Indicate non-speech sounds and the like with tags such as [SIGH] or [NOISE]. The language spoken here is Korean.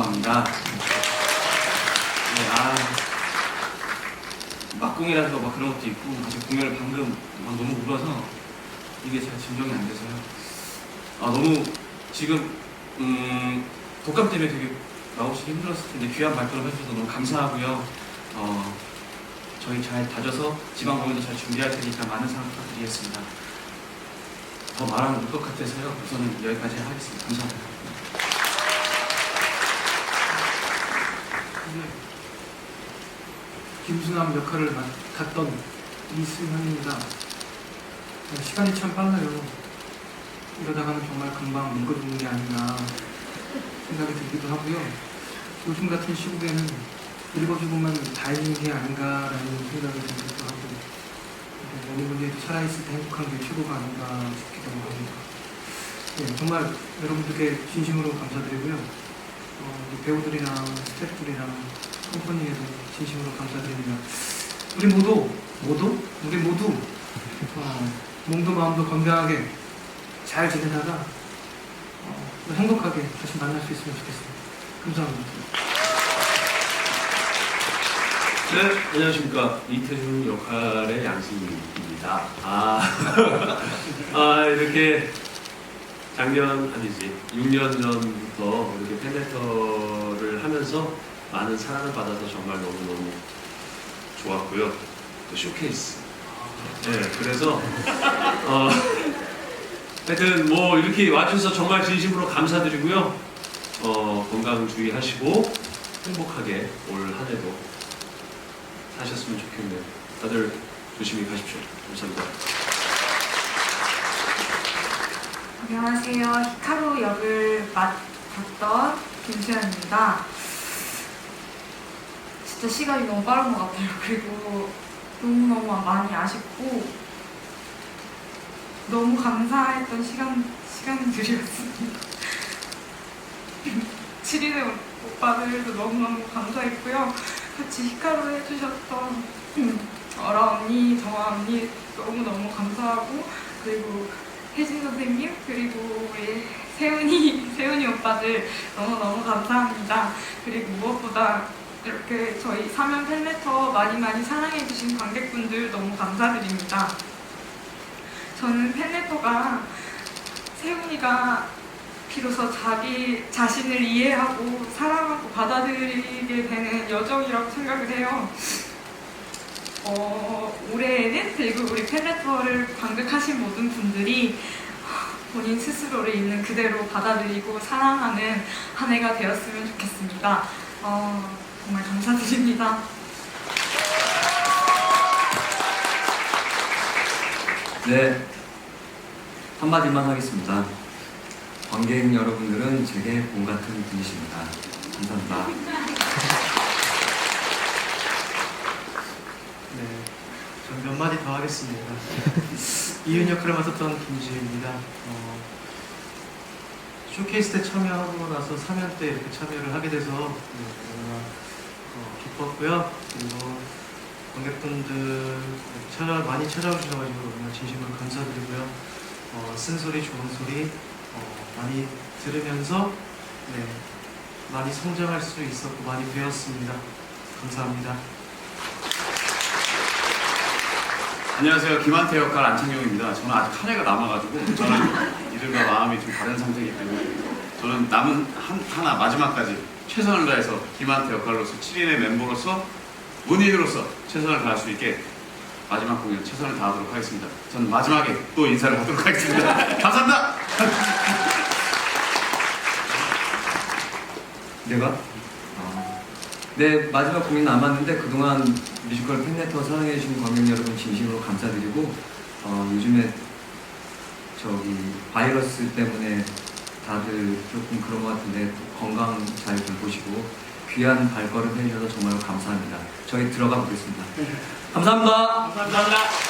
이용규라고 합니다. 네, 아, 막공이라서 막 그런 것도 있고, 아직 공연을 방금 막 너무 울어서 이게 잘 진정이 안 돼서요. 아, 너무 지금, 음, 독감 때문에 되게 나오시기 힘들었을 텐데 귀한 발걸음 해주셔서 너무 감사하고요. 어, 저희 잘 다져서 지방 공연도 잘 준비할 테니까 많은 사랑 부탁드리겠습니다. 더 말하면 울 것 같아서요. 우선은 여기까지 하겠습니다. 감사합니다. 네. 김수남 역할을 맡았던 이승환입니다. 네, 시간이 참 빨라요. 이러다가는 정말 금방 늙어 죽는 게 아닌가 생각이 들기도 하고요. 요즘 같은 시국에는 죽으면 다행인 게 아닌가라는 생각이 들기도 하고 네, 뭐니 뭐니 해도 살아있을 때 행복한 게 최고가 아닌가 싶기도 합니다. 네, 정말 여러분들께 진심으로 감사드리고요. 어, 우리 배우들이랑 스태프들이랑 컴퍼니에도 진심으로 감사드립니다. 우리 모두 모두 우리 모두 어, 몸도 마음도 건강하게 잘 지내다가 어, 또 행복하게 다시 만날 수 있으면 좋겠습니다. 감사합니다. 네, 안녕하십니까. 이태준 역할의 양승입니다. 아, [LAUGHS] 아, 이렇게 작년, 아니지, 6년 전부터 이렇게 팬레터를 하면서 많은 사랑을 받아서 정말 너무너무 좋았고요. 또 쇼케이스. 네, 그래서, 어, 하여튼 뭐 이렇게 와주셔서 정말 진심으로 감사드리고요. 어, 건강 주의하시고 행복하게 올 한 해도 하셨으면 좋겠네요. 다들 조심히 가십시오. 감사합니다. 안녕하세요. 히카루 역을 맡았던 김수현입니다. 진짜 시간이 너무 빠른 것 같아요. [LAUGHS] 그리고 너무너무 많이 아쉽고 너무 감사했던 시간, 시간들이었습니다. 7인의 [LAUGHS] 오빠들도 너무너무 감사했고요. 같이 히카루 해주셨던 어라 언니, 정아 언니 너무너무 감사하고 그리고 혜진 선생님 그리고 우리 세훈이 [LAUGHS] 세훈이 오빠들 너무 너무 감사합니다. 그리고 무엇보다 이렇게 저희 사면 팬레터 많이 많이 사랑해주신 관객분들 너무 감사드립니다. 저는 팬레터가 세훈이가 비로소 자기 자신을 이해하고 사랑하고 받아들이게 되는 여정이라고 생각을 해요. 어, 올해에는 그리고 우리 팬레터를 관객하신 모든 분들이 본인 스스로를 있는 그대로 받아들이고 사랑하는 한 해가 되었으면 좋겠습니다. 어, 정말 감사드립니다. 네, 한마디만 하겠습니다. 관객 여러분들은 제게 봄 같은 분이십니다. 감사합니다. [LAUGHS] 네, 전 몇 마디 더 하겠습니다. [LAUGHS] 이윤 역할을 맡았던 김지혜입니다. 어, 쇼케이스 때 참여하고 나서 3년 때 이렇게 참여를 하게 돼서 네, 어, 기뻤고요. 그리고 관객분들 찾아, 많이 찾아오셔가지고 너무나 진심으로 감사드리고요. 어, 쓴소리, 좋은 소리 어, 많이 들으면서 네, 많이 성장할 수 있었고 많이 배웠습니다. 감사합니다. 안녕하세요. 김한태 역할 안창용입니다. 저는 아직 한 해가 남아가지고 저는 이들과 마음이 좀 다른 상태이기 때문에 저는 남은 한, 하나 마지막까지 최선을 다해서 김한태 역할로서 7인의 멤버로서 문인으로서 최선을 다할 수 있게 마지막 공연 최선을 다하도록 하겠습니다. 저는 마지막에 또 인사를 하도록 하겠습니다. [LAUGHS] 감사합니다. [LAUGHS] 내가? 아, 네, 마지막 공연 남았는데 그동안 뮤지컬 팬레터 사랑해주신 관객 여러분 진심으로 감사드리고 어, 요즘에 저기 바이러스 때문에 다들 조금 그런 것 같은데 건강 잘 돌보시고 귀한 발걸음 해주셔서 정말 감사합니다. 저희 들어가 보겠습니다. 감사합니다. 감사합니다.